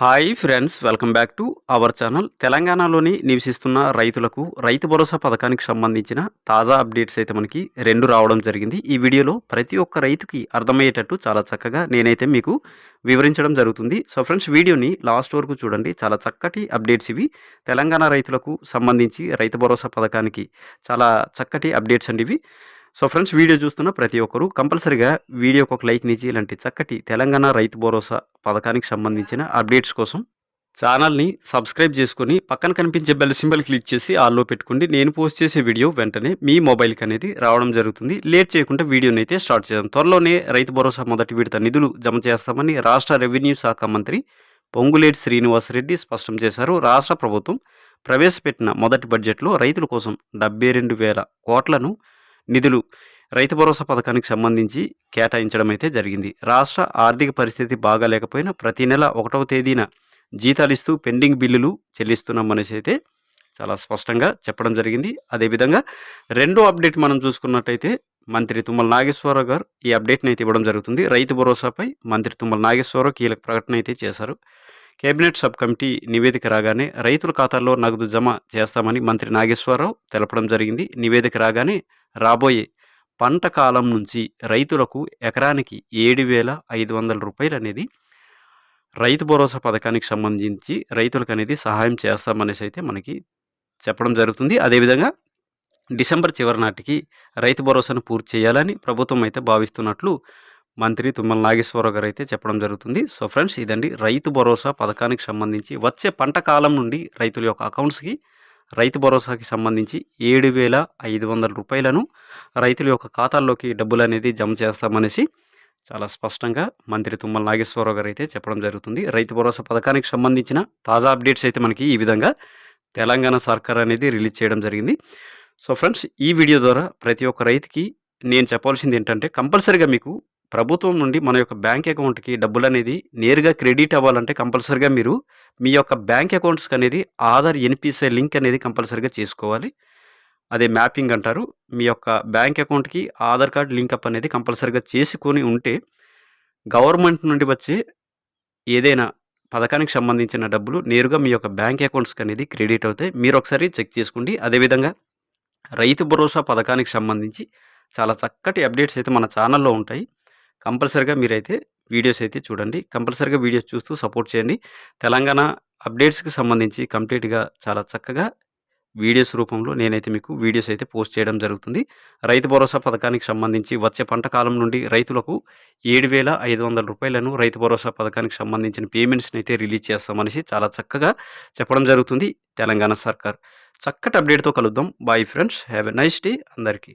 Hi friends welcome back to our channel. తెలంగాణలోని నివసిస్తున్న రైతులకు రైతు భరోసా పథకానికి సంబంధించిన తాజా అప్డేట్స్ అయితే మనకి రెండు రావడం జరిగింది. ఈ వీడియోలో ప్రతి ఒక్క రైతుకి అర్థమయ్యేటట్టు చాలా చక్కగా నేనైతే మీకు వివరించడం జరుగుతుంది. సో ఫ్రెండ్స్ వీడియోని లాస్ట్ వరకు చూడండి. చాలా చక్కటి అప్డేట్స్ ఇవి. తెలంగాణ రైతులకు సంబంధించి రైతు భరోసా పథకానికి చాలా చక్కటి అప్డేట్స్ అండి ఇవి. సో ఫ్రెండ్స్ వీడియో చూస్తున్న ప్రతి ఒక్కరూ కంపల్సరిగా వీడియోకి ఒక లైక్ నిచ్చి ఇలాంటి చక్కటి తెలంగాణ రైతు భరోసా పథకానికి సంబంధించిన అప్డేట్స్ కోసం ఛానల్ని సబ్స్క్రైబ్ చేసుకొని పక్కన కనిపించే బెల్ సింబల్ క్లిక్ చేసి ఆల్లో పెట్టుకోండి. నేను పోస్ట్ చేసే వీడియో వెంటనే మీ మొబైల్కి అనేది రావడం జరుగుతుంది. లేట్ చేయకుండా వీడియోని అయితే స్టార్ట్ చేద్దాం. త్వరలోనే రైతు భరోసా మొదటి విడత నిధులు జమ చేస్తామని రాష్ట్ర రెవెన్యూ శాఖ మంత్రి పొంగులేటి శ్రీనివాసరెడ్డి స్పష్టం చేశారు. రాష్ట్ర ప్రభుత్వం ప్రవేశపెట్టిన మొదటి బడ్జెట్లో రైతుల కోసం డెబ్బై రెండు వేల కోట్లను నిధులు రైతు భరోసా పథకానికి సంబంధించి కేటాయించడం అయితే జరిగింది. రాష్ట్ర ఆర్థిక పరిస్థితి బాగాలేకపోయినా ప్రతి నెల ఒకటవ తేదీన జీతాలు ఇస్తూ పెండింగ్ బిల్లులు చెల్లిస్తున్నామనేసి అయితే చాలా స్పష్టంగా చెప్పడం జరిగింది. అదేవిధంగా రెండో అప్డేట్ మనం చూసుకున్నట్టయితే మంత్రి తుమ్మల నాగేశ్వరరావు గారు ఈ అప్డేట్ని అయితే ఇవ్వడం జరుగుతుంది. రైతు భరోసాపై మంత్రి తుమ్మల నాగేశ్వరరావు కీలక ప్రకటన అయితే చేశారు. కేబినెట్ సబ్ కమిటీ నివేదిక రాగానే రైతుల ఖాతాల్లో నగదు జమ చేస్తామని మంత్రి నాగేశ్వరరావు తెలపడం జరిగింది. నివేదిక రాగానే రాబోయే పంట కాలం నుంచి రైతులకు ఎకరానికి ఏడు వేల ఐదు వందల రూపాయలు అనేది రైతు భరోసా పథకానికి సంబంధించి రైతులకు అనేది సహాయం చేస్తామనేసి అయితే మనకి చెప్పడం జరుగుతుంది. అదేవిధంగా డిసెంబర్ చివరి నాటికి రైతు భరోసాను పూర్తి చేయాలని ప్రభుత్వం అయితే భావిస్తున్నట్లు మంత్రి తుమ్మల నాగేశ్వరరావు గారు అయితే చెప్పడం జరుగుతుంది. సో ఫ్రెండ్స్ ఇదండి రైతు భరోసా పథకానికి సంబంధించి వచ్చే పంట కాలం నుండి రైతుల యొక్క అకౌంట్స్కి రైతు భరోసాకి సంబంధించి ఏడు వేల ఐదు వందల రూపాయలను రైతుల యొక్క ఖాతాల్లోకి డబ్బులు అనేది జమ చేస్తామనేసి చాలా స్పష్టంగా మంత్రి తుమ్మల నాగేశ్వరరావు గారు అయితే చెప్పడం జరుగుతుంది. రైతు భరోసా పథకానికి సంబంధించిన తాజా అప్డేట్స్ అయితే మనకి ఈ విధంగా తెలంగాణ సర్కార్ అనేది రిలీజ్ చేయడం జరిగింది. సో ఫ్రెండ్స్ ఈ వీడియో ద్వారా ప్రతి ఒక్క రైతుకి నేను చెప్పాల్సింది ఏంటంటే కంపల్సరీగా మీకు ప్రభుత్వం నుండి మన యొక్క బ్యాంక్ అకౌంట్కి డబ్బులు అనేది నేరుగా క్రెడిట్ అవ్వాలంటే కంపల్సరీగా మీరు మీ యొక్క బ్యాంక్ అకౌంట్స్కి అనేది ఆధార్ ఎన్పిసిఐ లింక్ అనేది కంపల్సరీగా చేసుకోవాలి. అదే మ్యాపింగ్ అంటారు. మీ యొక్క బ్యాంక్ అకౌంట్కి ఆధార్ కార్డ్ లింకప్ అనేది కంపల్సరీగా చేసుకొని ఉంటే గవర్నమెంట్ నుండి వచ్చే ఏదైనా పథకానికి సంబంధించిన డబ్బులు నేరుగా మీ యొక్క బ్యాంక్ అకౌంట్స్కి అనేది క్రెడిట్ అవుతాయి. మీరు ఒకసారి చెక్ చేసుకోండి. అదేవిధంగా రైతు భరోసా పథకానికి సంబంధించి చాలా చక్కటి అప్డేట్స్ అయితే మన ఛానల్లో ఉంటాయి. కంపల్సరిగా మీరైతే వీడియోస్ అయితే చూడండి. కంపల్సరిగా వీడియోస్ చూస్తూ సపోర్ట్ చేయండి. తెలంగాణ అప్డేట్స్కి సంబంధించి కంప్లీట్గా చాలా చక్కగా వీడియోస్ రూపంలో నేనైతే మీకు వీడియోస్ అయితే పోస్ట్ చేయడం జరుగుతుంది. రైతు భరోసా పథకానికి సంబంధించి వచ్చే పంట కాలం నుండి రైతులకు ఏడు వేల ఐదు వందల రూపాయలను రైతు భరోసా పథకానికి సంబంధించిన పేమెంట్స్ని అయితే రిలీజ్ చేస్తామనేసి చాలా చక్కగా చెప్పడం జరుగుతుంది తెలంగాణ సర్కార్. చక్కటి అప్డేట్తో కలుద్దాం. Bye friends. Have a nice day అందరికీ.